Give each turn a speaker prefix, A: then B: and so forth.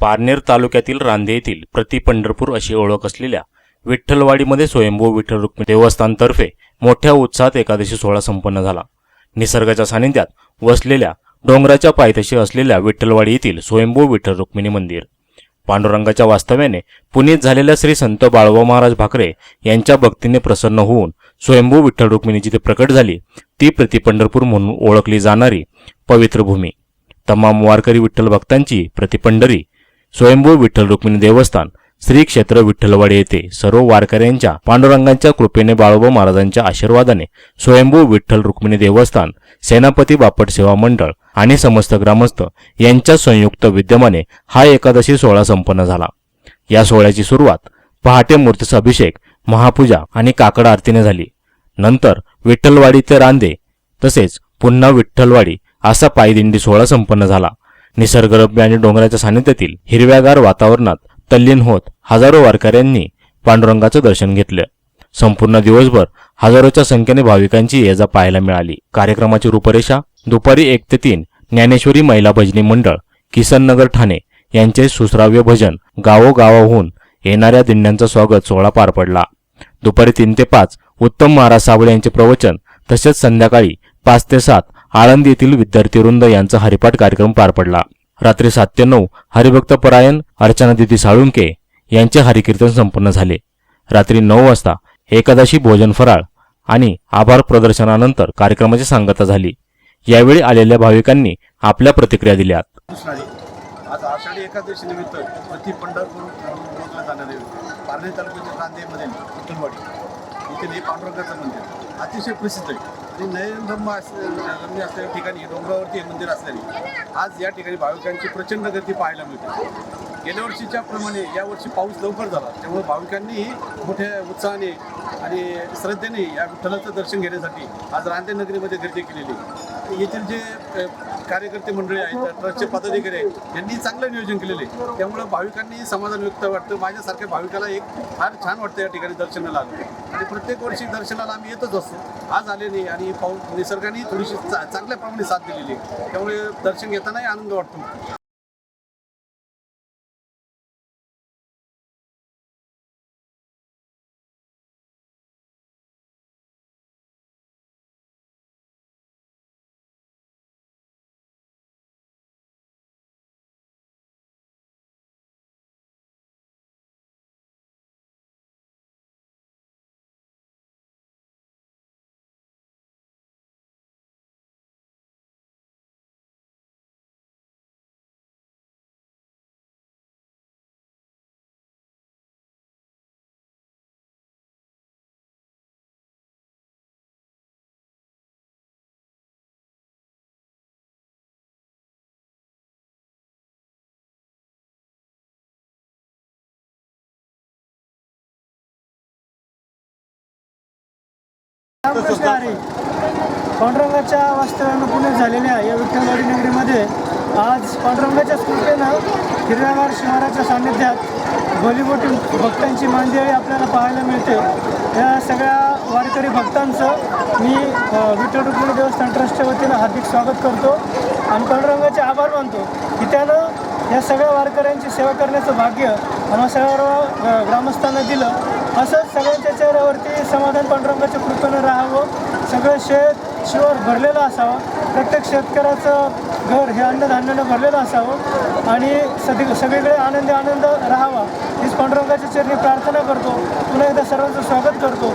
A: पारनेर तालुक्यातील रांदे येथील प्रति पंढरपूर अशी ओळख असलेल्या विठ्ठलवाडीमध्ये स्वयंभू विठ्ठल रुक्मिणी देवस्थानतर्फे मोठ्या उत्साहात एकादशी सोहळा संपन्न झाला. निसर्गाच्या सानिध्यात वसलेल्या डोंगराच्या पायथ्याशी असलेल्या विठ्ठलवाडी येथील स्वयंभू विठ्ठल रुक्मिणी मंदिर. पांडुरंगाच्या वास्तव्याने पुणेत झालेल्या श्री संत बाळवा महाराज भाकरे यांच्या भक्तीने प्रसन्न होऊन स्वयंभू विठ्ठल रुक्मिणी जिथे प्रकट झाली ती प्रतिपंढरपूर म्हणून ओळखली जाणारी पवित्र भूमी. तमाम वारकरी विठ्ठल भक्तांची प्रतिपंढरी स्वयंभू विठ्ठल रुक्मिणी देवस्थान श्री क्षेत्र विठ्ठलवाडी येथे सर्व वारकऱ्यांच्या पांडुरंगांच्या कृपेने बाळोबा महाराजांच्या आशीर्वादाने स्वयंभू विठ्ठल रुक्मिणी देवस्थान सेनापती बापट सेवा मंडळ आणि समस्त ग्रामस्थ यांच्या संयुक्त विद्यमाने हा एकादशी सोहळा संपन्न झाला. या सोहळ्याची सुरुवात पहाटे मूर्तीचा अभिषेक महापूजा आणि काकड आरतीने झाली. नंतर विठ्ठलवाडी ते रांदे तसेच पुन्हा विठ्ठलवाडी असा पायदिंडी सोहळा संपन्न झाला. निसर्गरम्य आणि डोंगराच्या सानिध्यातील हिरव्यागार वातावरणात तल्लीन होत हजारो वारकऱ्यांनी पांडुरंगाचं दर्शन घेतलं. संपूर्ण दिवसभर हजारोच्या संख्येने भाविकांची ये जा पाहायला मिळाली. कार्यक्रमाची रूपरेषा दुपारी एक ते तीन ज्ञानेश्वरी महिला भजनी मंडळ किसननगर ठाणे यांचे सुश्राव्य भजन गावोगावाहून येणाऱ्या दिंड्यांचा स्वागत सोहळा पार पडला. दुपारी तीन ते पाच उत्तम महाराज साबळे यांचे प्रवचन तसेच संध्याकाळी पाच ते सात आळंदी येथील विद्यार्थी वृंद यांचा हरिपाठ कार्यक्रम पार पडला. रात्री सात ते नऊ हरिभक्त परायण अर्चना दिदी साळुंके यांचे हरिकीर्तन संपन्न झाले. रात्री नऊ वाजता एकादशी भोजन फराळ आणि आभार प्रदर्शनानंतर कार्यक्रमाची सांगता झाली. यावेळी आलेल्या भाविकांनी आपल्या प्रतिक्रिया दिल्या
B: आज आषाढी एकादशी निमित्त प्रति पंढरपूर ओळखलं जाणारे पारणे तालुक्याच्या विठ्ठलवाडी इथे हे पांडुरंगाचं मंदिर अतिशय प्रसिद्ध आहे. आणि नयनरम्य रम्य असलेल्या ठिकाणी डोंगरावरती हे मंदिर असल्याने आज या ठिकाणी भाविकांची प्रचंड गर्दी पाहायला मिळते. गेल्या वर्षीच्या प्रमाणे यावर्षी पाऊस लवकर झाला. त्यामुळे भाविकांनीही मोठ्या उत्साहाने आणि श्रद्धेने या विठ्ठलाचं दर्शन घेण्यासाठी आज रांदे नगरीमध्ये गर्दी केलेली येथील जे कार्यकर्ते मंडळी आहेत ट्रस्टचे पदाधिकारी आहेत यांनी चांगलं नियोजन केलेलं आहे. त्यामुळं भाविकांनी समाधान व्यक्त वाटतं. माझ्यासारख्या भाविकाला एक फार छान वाटतं या ठिकाणी दर्शनाला आलं. आणि प्रत्येक वर्षी दर्शनाला आम्ही येतच असतो. आज आले नाही आणि पाऊस निसर्गाने थोडीशी चा चांगल्या प्रमाणे साथ दिलेली आहे. त्यामुळे दर्शन घेतानाही आनंद वाटतो.
C: पांडुरंगाच्या वास्तव्यानं पुण्यात झालेल्या या विठ्ठलवाडी नगरीमध्ये आज पांडुरंगाच्या स्फूर्तीनं हिरव्यागार शिवाराच्या सान्निध्यात भलीमोठी भक्तांची मांदियाळी आपल्याला पाहायला मिळते. या सगळ्या वारकरी भक्तांचं मी विठ्ठल रुक्मिणी देवस्थान ट्रस्टच्या वतीनं हार्दिक स्वागत करतो आणि पांडुरंगाचे आभार मानतो की त्यानं या सगळ्या वारकऱ्यांची सेवा करण्याचं भाग्य आम्हा अ, ग्रामस्थांना दिलं. असंच सगळ्यांच्या चेहऱ्यावरती समाधान राहावं सगळं शेत शिवर भरलेलं असावं. प्रत्येक शेतकऱ्याचं घर हे अन्नधान्यानं भरलेलं असावं आणि सगळी सगळीकडे आनंदी आनंद राहावा. हीच पांडुरंगाच्या चरणी प्रार्थना करतो. पुन्हा एकदा सर्वांचं स्वागत करतो.